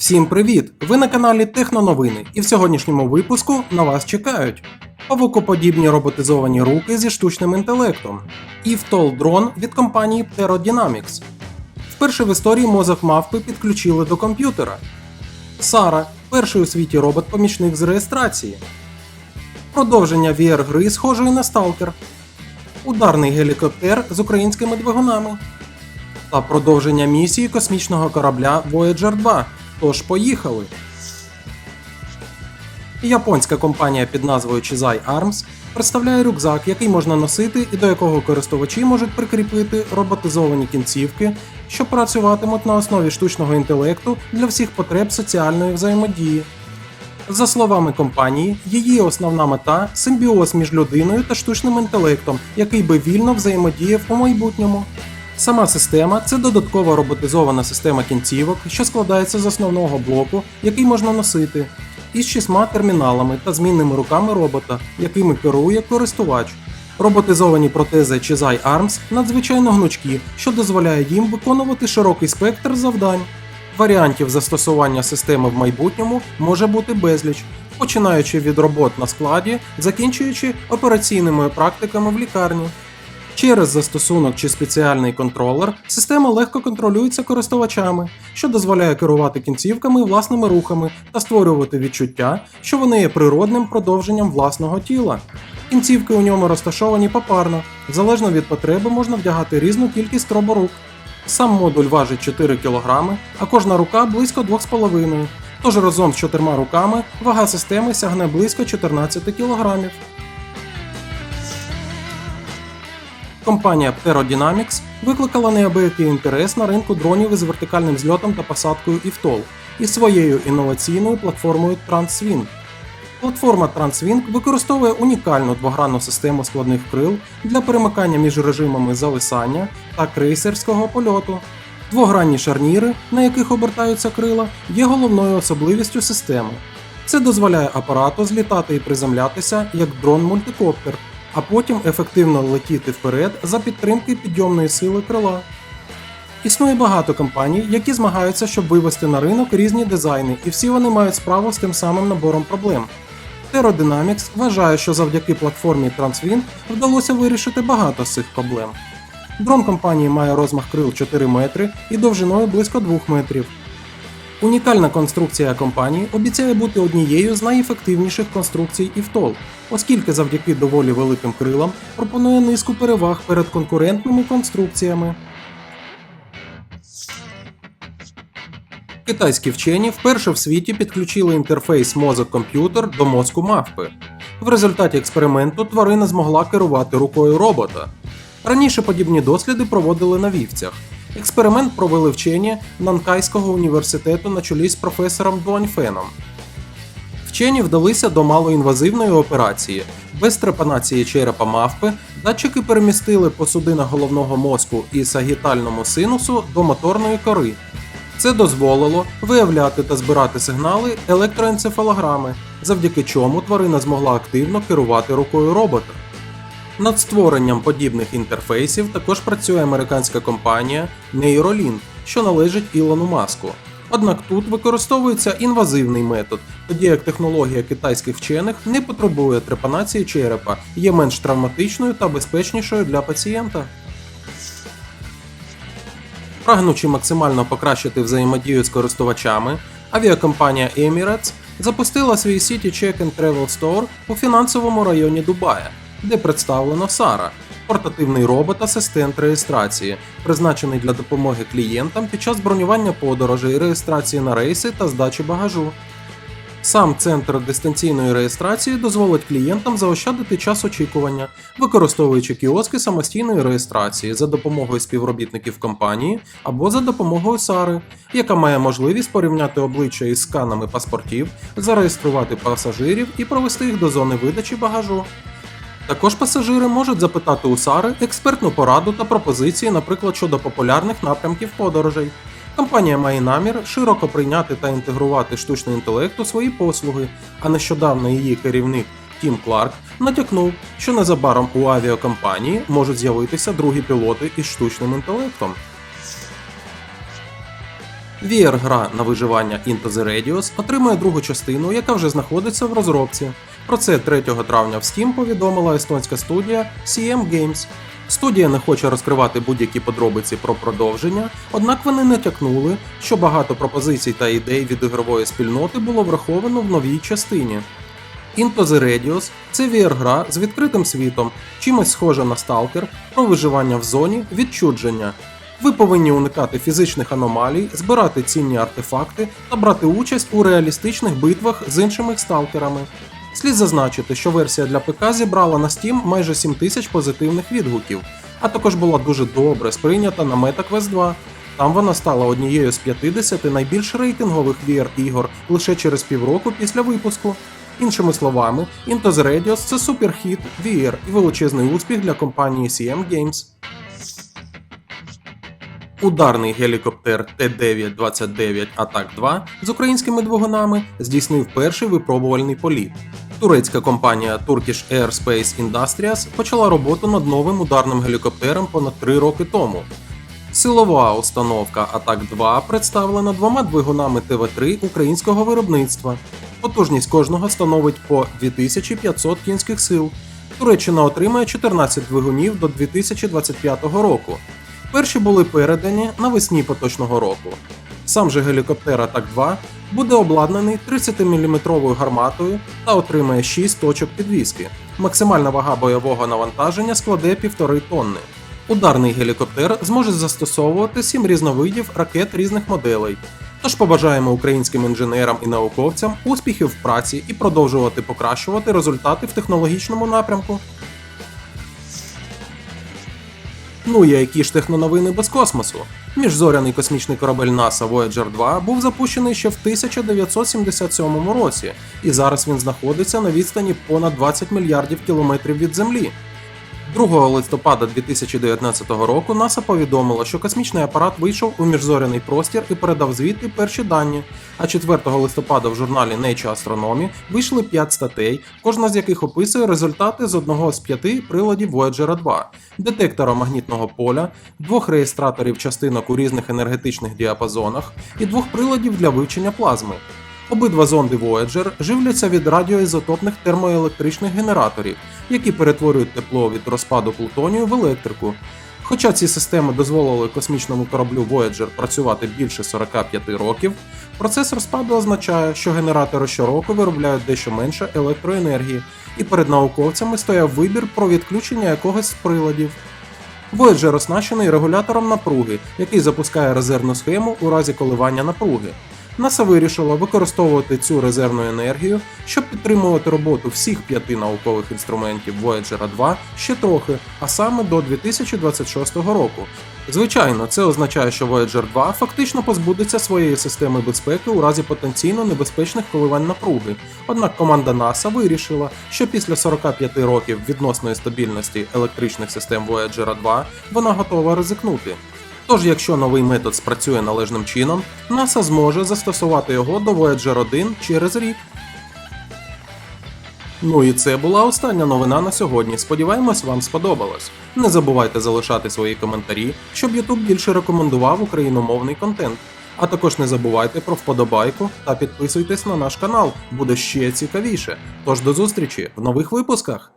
Всім привіт! Ви на каналі Техноновини, і в сьогоднішньому випуску на вас чекають павукоподібні роботизовані руки зі штучним інтелектом і втол дрон від компанії Pterodynamics. Вперше в історії мозок мавпи підключили до комп'ютера. Сара перший у світі робот-помічник з реєстрації. Продовження VR-гри схожої на Stalker. Ударний гелікоптер з українськими двигунами. Та продовження місії космічного корабля Voyager 2. Тож поїхали. Японська компанія під назвою Chizai Arms представляє рюкзак, який можна носити і до якого користувачі можуть прикріпити роботизовані кінцівки, що працюватимуть на основі штучного інтелекту для всіх потреб соціальної взаємодії. За словами компанії, її основна мета симбіоз між людиною та штучним інтелектом, який би вільно взаємодіяв у майбутньому. Сама система це додаткова роботизована система кінцівок, що складається з основного блоку, який можна носити, із шістьма терміналами та змінними руками робота, якими керує користувач. Роботизовані протези Chizai Arms надзвичайно гнучкі, що дозволяє їм виконувати широкий спектр завдань. Варіантів застосування системи в майбутньому може бути безліч, починаючи від робот на складі, закінчуючи операційними практиками в лікарні. Через застосунок чи спеціальний контролер система легко контролюється користувачами, що дозволяє керувати кінцівками власними рухами та створювати відчуття, що вони є природним продовженням власного тіла. Кінцівки у ньому розташовані попарно, залежно від потреби можна вдягати різну кількість роборук. Сам модуль важить 4 кг, а кожна рука близько 2,5 Тож разом з чотирма руками вага системи сягне близько 14 кг. Компанія Pterodynamics викликала неабиякий інтерес на ринку дронів із вертикальним зльотом та посадкою IFTOL із своєю інноваційною платформою TransWing. Платформа TransWing використовує унікальну двогранну систему складних крил для перемикання між режимами зависання та крейсерського польоту. Двогранні шарніри, на яких обертаються крила, є головною особливістю системи. Це дозволяє апарату злітати і приземлятися як дрон-мультикоптер, а потім ефективно летіти вперед за підтримки підйомної сили крила. Існує багато компаній, які змагаються, щоб вивести на ринок різні дизайни, і всі вони мають справу з тим самим набором проблем. Pterodynamics вважає, що завдяки платформі TransWing вдалося вирішити багато з цих проблем. Дрон компанії має розмах крил 4 метри і довжиною близько 2 метрів. Унікальна конструкція компанії обіцяє бути однією з найефективніших конструкцій ІВТОЛ, оскільки завдяки доволі великим крилам пропонує низку переваг перед конкурентними конструкціями. Китайські вчені вперше в світі підключили інтерфейс мозок-комп'ютер до мозку мавпи. В результаті експерименту тварина змогла керувати рукою робота. Раніше подібні досліди проводили на вівцях. Експеримент провели вчені Нанкайського університету на чолі з професором Дуаньфеном. Вчені вдалися до малоінвазивної операції. Без трепанації черепа мавпи датчики перемістили по судинах головного мозку і сагітальному синусу до моторної кори. Це дозволило виявляти та збирати сигнали електроенцефалограми, завдяки чому тварина змогла активно керувати рукою робота. Над створенням подібних інтерфейсів також працює американська компанія Neuralink, що належить Ілону Маску. Однак тут використовується інвазивний метод, тоді як технологія китайських вчених не потребує трепанації черепа, є менш травматичною та безпечнішою для пацієнта. Прагнучи максимально покращити взаємодію з користувачами, авіакомпанія Emirates запустила свій City Check and Travel Store у фінансовому районі Дубая, де представлено Сара, портативний робот-асистент реєстрації, призначений для допомоги клієнтам під час бронювання подорожей, реєстрації на рейси та здачі багажу. Сам центр дистанційної реєстрації дозволить клієнтам заощадити час очікування, використовуючи кіоски самостійної реєстрації за допомогою співробітників компанії або за допомогою Сари, яка має можливість порівняти обличчя із сканами паспортів, зареєструвати пасажирів і провести їх до зони видачі багажу. Також пасажири можуть запитати у Сари експертну пораду та пропозиції, наприклад, щодо популярних напрямків подорожей. Компанія має намір широко прийняти та інтегрувати штучний інтелект у свої послуги, а нещодавно її керівник Тім Кларк натякнув, що незабаром у авіакомпанії можуть з'явитися другі пілоти із штучним інтелектом. VR-гра на виживання Into the Radius отримує другу частину, яка вже знаходиться в розробці. Про це 3 травня в Steam повідомила естонська студія CM Games. Студія не хоче розкривати будь-які подробиці про продовження, однак вони натякнули, що багато пропозицій та ідей від ігрової спільноти було враховано в новій частині. Into the Radius – це VR-гра з відкритим світом, чимось схожа на сталкер, про виживання в зоні відчудження. Ви повинні уникати фізичних аномалій, збирати цінні артефакти та брати участь у реалістичних битвах з іншими сталкерами. Слід зазначити, що версія для ПК зібрала на Steam майже 7 тисяч позитивних відгуків, а також була дуже добре сприйнята на MetaQuest 2. Там вона стала однією з 50 найбільш рейтингових VR-ігор лише через півроку після випуску. Іншими словами, Into the Radius – це суперхіт VR і величезний успіх для компанії CM Games. Ударний гелікоптер Т-929 Атак 2 з українськими двигунами здійснив перший випробувальний політ. Турецька компанія Turkish Airspace Industries почала роботу над новим ударним гелікоптером понад 3 роки тому. Силова установка Атак 2 представлена двома двигунами ТВ3 українського виробництва. Потужність кожного становить по 2500 кінських сил. Туреччина отримає 14 двигунів до 2025 року. Перші були передані навесні поточного року. Сам же гелікоптер Атак 2 буде обладнаний 30-мм гарматою та отримає 6 точок підвіски. Максимальна вага бойового навантаження складе 1,5 тонни. Ударний гелікоптер зможе застосовувати 7 різновидів ракет різних моделей. Тож побажаємо українським інженерам і науковцям успіхів в праці і продовжувати покращувати результати в технологічному напрямку. Ну і які ж техноновини без космосу? Міжзоряний космічний корабель NASA Voyager 2 був запущений ще в 1977 році, і зараз він знаходиться на відстані понад 20 мільярдів кілометрів від Землі. 2 листопада 2019 року НАСА повідомило, що космічний апарат вийшов у міжзоряний простір і передав звідти перші дані. А 4 листопада в журналі Nature Astronomy вийшли 5 статей, кожна з яких описує результати з одного з п'яти приладів Voyager 2, детектора магнітного поля, двох реєстраторів частинок у різних енергетичних діапазонах і двох приладів для вивчення плазми. Обидва зонди Voyager живляться від радіоізотопних термоелектричних генераторів, які перетворюють тепло від розпаду плутонію в електрику. Хоча ці системи дозволили космічному кораблю Voyager працювати більше 45 років, процес розпаду означає, що генератори щороку виробляють дещо менше електроенергії, і перед науковцями стояв вибір про відключення якогось з приладів. Voyager оснащений регулятором напруги, який запускає резервну схему у разі коливання напруги. НАСА вирішила використовувати цю резервну енергію, щоб підтримувати роботу всіх п'яти наукових інструментів Voyager 2 ще трохи, а саме до 2026 року. Звичайно, це означає, що Voyager 2 фактично позбудеться своєї системи безпеки у разі потенційно небезпечних коливань напруги. Однак команда НАСА вирішила, що після 45 років відносної стабільності електричних систем Voyager 2 вона готова ризикнути. Тож, якщо новий метод спрацює належним чином, НАСА зможе застосувати його до Voyager 1 через рік. Ну і це була остання новина на сьогодні. Сподіваємось, вам сподобалось. Не забувайте залишати свої коментарі, щоб YouTube більше рекомендував україномовний контент. А також не забувайте про вподобайку та підписуйтесь на наш канал, буде ще цікавіше. Тож до зустрічі в нових випусках!